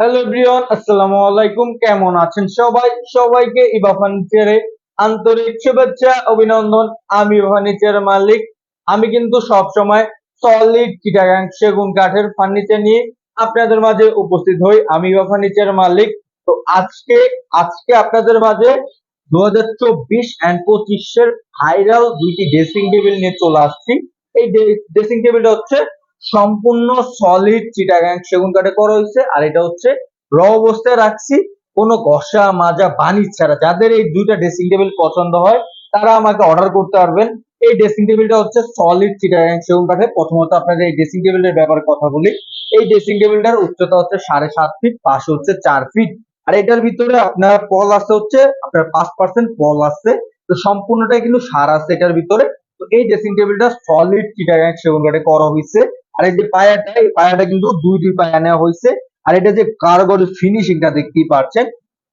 Hello everyone আসসালামু আলাইকুম কেমন আছেন সবাই? সবাইকে ইবা ফার্নিচারে আন্তরিক শুভেচ্ছা, অভিনন্দন। আমি ফার্নিচার মালিক। আমি কিন্তু সব সময় সলিড চিটাগাং সেগুন কাঠের ফার্নিচার নিয়ে আপনাদের মাঝে উপস্থিত হই। আমি ইবা ফার্নিচার মালিক। তো আজকে আজকে আপনাদের মাঝে দু হাজার চব্বিশ অ্যান্ড পঁচিশের ভাইরাল দুইটি ড্রেসিং টেবিল নিয়ে চলে আসছি। এই ড্রেসিং টেবিলটা হচ্ছে সম্পূর্ণ সলিড চিটাগাং সেগুন কাঠে করা হয়েছে। আর এটা হচ্ছে র অবস্থায় রাখছি। কোনো ঘষা, মাজা, বানিশ ছাড়া। যাদের এই দুইটা ড্রেসিং টেবিল পছন্দ হয়, তারা আমাকে অর্ডার করতে পারবেন। এই ড্রেসিং টেবিলটা হচ্ছে সলিড চিটাগাং সেগুন কাঠে। প্রথমত আপনাদের এই ড্রেসিং টেবিলের ব্যাপারে কথা বলি। এই ড্রেসিং টেবিলটার উচ্চতা হচ্ছে সাড়ে সাত ফিট পাশ হচ্ছে চার ফিট আর এটার ভিতরে আপনার পল আছে হচ্ছে, আপনার পাঁচ পার্সেন্ট পল আছে। তো সম্পূর্ণটাই কিন্তু সার আছে এটার ভিতরে। তো এই ড্রেসিং টেবিলটা সলিড চিটাগাং সেগুন কাঠে করা হয়েছে। আর এই যে পায়াটা, এই পায়াটা কিন্তু দুই দুই পায়া নেওয়া হয়েছে। আর এটা যে কারগর ফিনিশিংটা দেখতেই পাচ্ছেন,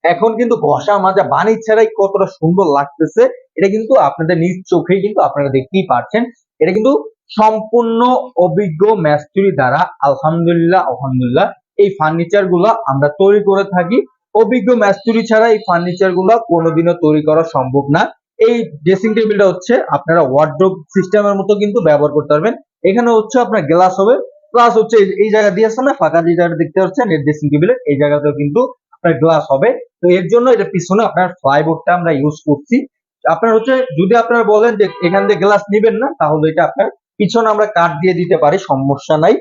এখন কিন্তু ঘষা মাজা বানির ছাড়াই কতটা সুন্দর লাগতেছে, এটা কিন্তু আপনাদের নিজ চোখেই কিন্তু আপনারা দেখতেই পাচ্ছেন। এটা কিন্তু সম্পূর্ণ অভিজ্ঞ ম্যাস্ট্রি দ্বারা, আলহামদুলিল্লাহ আলহামদুলিল্লাহ, এই ফার্নিচারগুলা আমরা তৈরি করে থাকি। অভিজ্ঞ ম্যাস্ট্রি ছাড়া এই ফার্নিচারগুলা কোনোদিনও তৈরি করা সম্ভব না। এই ড্রেসিং টেবিলটা হচ্ছে, আপনারা ওয়ার্ড্রোব সিস্টেমের মতো কিন্তু ব্যবহার করতে পারবেন। এখানে হচ্ছে আপনার গ্লাস হবে। প্লাস হচ্ছে এই- জায়গা দিয়ে আছে না, ফাঁকা যে জায়গাটা দেখতে পাচ্ছেন, এর ড্রেসিং টেবিলের এই জায়গাতেও কিন্তু আপনার গ্লাস হবে। তো এর জন্য এটা পিছনে আপনার ফ্লাইবোর্ডটা আমরা ইউজ করছি। আপনার হচ্ছে, যদি আপনারা বলেন যে এখান দিয়ে গ্লাস নেবেন না, তাহলে এটা আপনার পিছনে আমরা কাঠ দিয়ে দিতে পারি, সমস্যা নাই।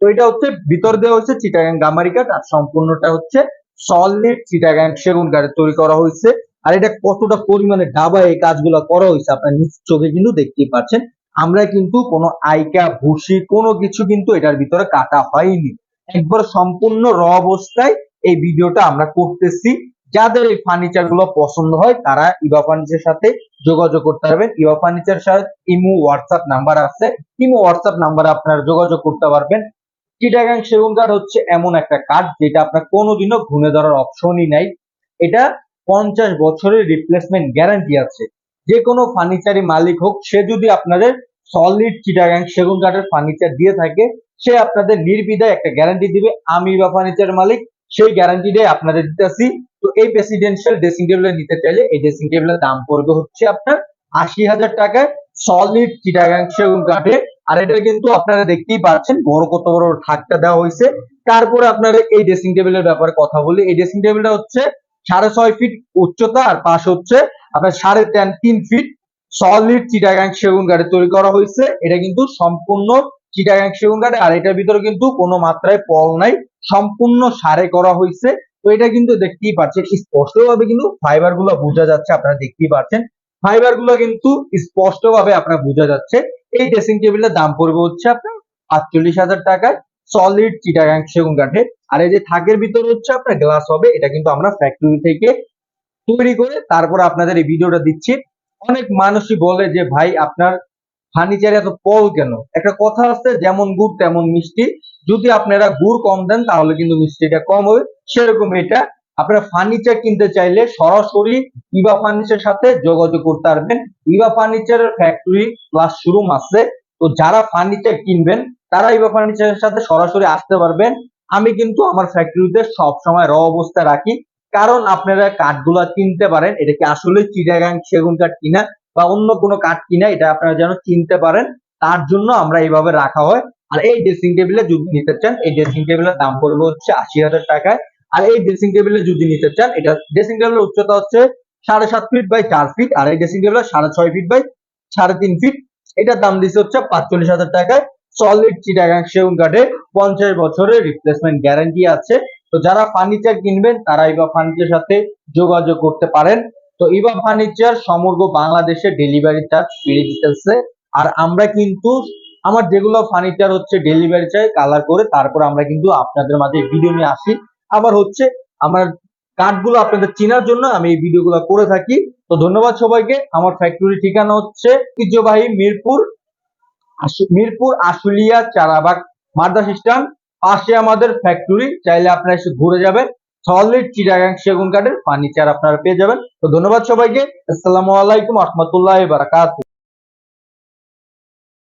তো এটা হচ্ছে, ভিতর দেওয়া হচ্ছে চিটাগাং গামারি কাঠ আর সম্পূর্ণটা হচ্ছে সলিড চিটাগাং সেগুন কাঠের তৈরি করা হয়েছে। আর এটা কতটা পরিমাণে ডাবা এই কাজগুলো করা হয়েছে, আপনার নিজ চোখে কিন্তু দেখতেই পাচ্ছেন। আমরা কিন্তু কোনো আইকা ভুসি কোনো কিছু কিন্তু এটার ভিতরে কাটা হয়নি। একবার সম্পূর্ণ র অবস্থায় এই ভিডিওটা আমরা করতেছি। যাদের এই ফার্নিচারগুলো পছন্দ হয়, তারা ইবা ফার্নিচার সাথে যোগাযোগ করতে পারবেন। ইবা ফার্নিচার সাথে ইমো হোয়াটসঅ্যাপ নাম্বার আছে। ইমো হোয়াটসঅ্যাপ নাম্বারে আপনারা যোগাযোগ করতে পারবেন। চিটাগাং সেগুন কাঠ হচ্ছে এমন একটা কাঠ যেটা আপনার কোনোদিনও ঘুরে ধরার অপশনই নাই। এটা পঞ্চাশ বছরের রিপ্লেসমেন্ট গ্যারান্টি আছে। যে কোনো ফার্নিচারই মালিক হোক, সে যদি আপনাদের সলিড চিটাগাং সেগুন কাঠের ফার্নিচার দিয়ে থাকে, সে আপনাদের নির্বিধায় একটা গ্যারান্টি দিবে, আমি বা ফার্নিচার মালিক, সেই গ্যারান্টিটাই আপনাদের দিতেছি। তো এই প্রেসিডেন্সিয়াল ড্রেসিং টেবিল নিতে চাইলে এই ড্রেসিং টেবিলের দাম পড়বে হচ্ছে আপনার আশি হাজার টাকায় সলিড চিটাগাং সেগুন কাঠে। আর এটা কিন্তু আপনারা দেখতেই পাচ্ছেন, বড় কত বড় থাকটা দেওয়া হয়েছে। তারপরে আপনারা এই ড্রেসিং টেবিলের ব্যাপারে কথা বলি। এই ড্রেসিং টেবিলটা হচ্ছে সাড়ে ছয় ফিট উচ্চতা আর পাশ হচ্ছে আপনার সাড়ে তিন ফিট সলিড চিটাগাং সেগুন কাঠে তৈরি করা হয়েছে। এটা কিন্তু সম্পূর্ণ চিটাগাং সেগুন কাঠে আর এটার ভিতরে কিন্তু কোনো মাত্রায় পল নাই, সম্পূর্ণ সারে করা হয়েছে। তো এটা কিন্তু দেখতেই পাচ্ছেন, স্পষ্টভাবে কিন্তু ফাইবারগুলো বোঝা যাচ্ছে, আপনারা দেখতেই পাচ্ছেন। ফাইবারগুলো কিন্তু স্পষ্ট ভাবে আপনার বোঝা যাচ্ছে। এই ড্রেসিং টেবিলের দাম পড়বে হচ্ছে আপনার আটচল্লিশ হাজার টাকায়। সলিড চিটাগাং সেগুন কাঠে। আর এই যে থাকের ভিতরে হচ্ছে আপনার গ্লাস হবে, এটা কিন্তু আমরা ফ্যাক্টরি থেকে তৈরি করে তারপর আপনাদের এই ভিডিওটা দিচ্ছি। অনেক মানুষই বলে যে, ভাই, আপনার ফার্নিচারে এত পল কেন? একটা কথা আছে, যেমন গুড় তেমন মিষ্টি। যদি আপনারা গুড় কম দেন, তাহলে কিন্তু মিষ্টিটা কম হবে। সেরকম এটা। আপনারা ফার্নিচার কিনতে চাইলে সরাসরি ইবা ফার্নিচার সাথে যোগাযোগ করতে পারবেন। ইবা ফার্নিচারের ফ্যাক্টরি প্লাস শোরুম আছে। তো যারা ফার্নিচার কিনবেন তারা ইবা ফার্নিচারের সাথে সরাসরি আসতে পারবেন। আমি কিন্তু আমার ফ্যাক্টরিতে সব সময় র অবস্থায় রাখি। কারণ আপনারা কাঠগুলা কিনতে পারেন, এটা কি আসলে চিটাগাং সেগুন কাঠ কিনা বা অন্য কোনো কাঠ কিনা, এটা আপনারা যেন চিনতে পারেন। তার জন্য আমরা এইভাবে রাখা হয়। আর এই ড্রেসিং টেবিলে যদি নিতে চান, এই ড্রেসিং টেবিলের দাম পড়বে হচ্ছে আশি হাজার টাকায়। আর এই ড্রেসিং টেবিলে যদি নিতে চান, এটা ড্রেসিং টেবিলের উচ্চতা হচ্ছে সাড়ে সাত ফিট বাই চার ফিট আর এই ড্রেসিং টেবিলের সাড়ে ছয় ফিট বাই সাড়ে তিন ফিট এটার দাম দিচ্ছে হচ্ছে পাঁচচল্লিশ হাজার টাকায় সলিড চিটাগাং সেগুন কাঠে পঞ্চাশ বছরের রিপ্লেসমেন্ট গ্যারান্টি আছে। তো যারা ফার্নিচার কিনবেন, তারা ইবা ফার্নিচার সাথে যোগাযোগ করতে পারেন। তো ইবা ফার্নিচার সমগ্র বাংলাদেশে ডেলিভারি চার্জ ফ্রি দিতেছে। আর আমরা কিন্তু আমার যেগুলো ফার্নিচার হচ্ছে ডেলিভারি চাই কালার করে তারপর আমরা কিন্তু আপনাদের মাঝে ভিডিও নিয়ে আসি। আবার হচ্ছে, আমার কার্ডগুলো আপনাদের চেনার জন্য আমি এই ভিডিওগুলো করে থাকি। তো ধন্যবাদ সবাইকে। আমার ফ্যাক্টরি ঠিকানা হচ্ছে ঐতিহ্যবাহী মিরপুর মিরপুর আশুলিয়া চারাবাগ মাদ্রাস স্ট্যান্ড পাশে আমাদের ফ্যাক্টরি চাইলে আপনারা এসে ঘুরে যাবেন। সলিড চিটাগাং সেগুন কাঠের ফার্নিচার আপনারা পেয়ে যাবেন। তো ধন্যবাদ সবাইকে। আসসালামু আলাইকুম রহমতুল্লাহ বারাকাত।